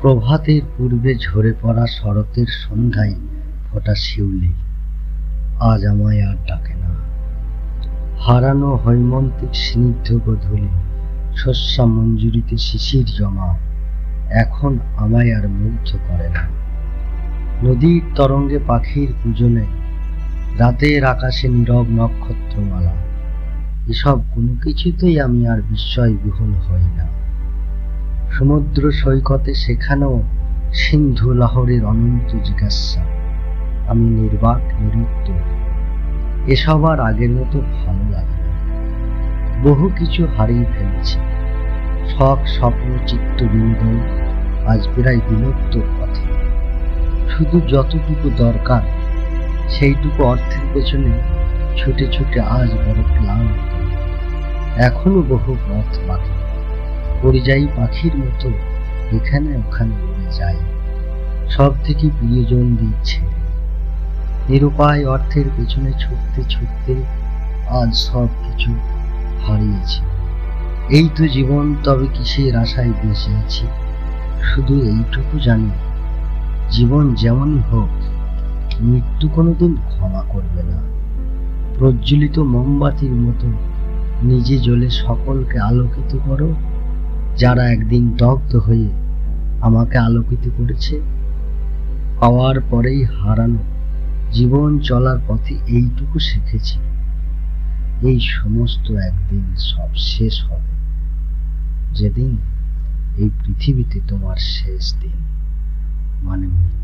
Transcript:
প্রভাতের পূর্বে ঝরে পড়া শরতের সন্ধ্যায় ফোটা শিউলি। আজ আমায় আর ডাকে না। হারানো হৈমন্তিক স্নিগ্ধ গধূলি, শস্যা মঞ্জুরিতে শিশির জমা, এখন আমায় আর মুগ্ধ করে না। নদীর তরঙ্গে পাখির পূজনে রাতের আকাশে নীরব নক্ষত্রমালা, এসব কোনো কিছুতেই আমি আর বিস্ময় বিহল হই না। সমুদ্র সৈকতে সেখানেও সিন্ধু লহরের অনন্ত জিজ্ঞাসা, আমি নির্বাক, নিরুত্তর। এসব আর আগের মতো ভালো লাগে বহু কিছু হারিয়ে ফেলেছি। শখ, স্বপ্ন চিত্তবিনোদন আজ প্রায় বিলুপ্ত পথে। শুধু যতটুকু দরকার, সেইটুকু অর্থের পেছনে ছুটে ছুটে আজ বড় ক্লান্ত। এখনও বহু পথ বাকি। পরিযায়ী পাখির মতো এখানে ওখানে উড়ে যায়। সব থেকে প্রিয়জন দিচ্ছে। নিরুপায় অর্থের পেছনে ছুটতে ছুটতে আজ সব কিছু হারিয়েছি। এই তো জীবন, তবে কিসের আশায় বেঁচে আছি? শুধু এইটুকু জানি, জীবন যেমনই হোক, মৃত্যু কোনোদিন ক্ষমা করবে না। প্রজ্বলিত মোমবাতির মতো নিজে জ্বলে সকলকে আলোকিত করো। যারা একদিন দগ্ধ হয়ে আমাকে আলোকিত করেছে পাওয়ার পরেই হারানো জীবন চলার পথে এইটুকু শিখেছি। এই সমস্ত একদিন সব শেষ হবে। যেদিন এই পৃথিবীতে তোমার শেষ দিন মানে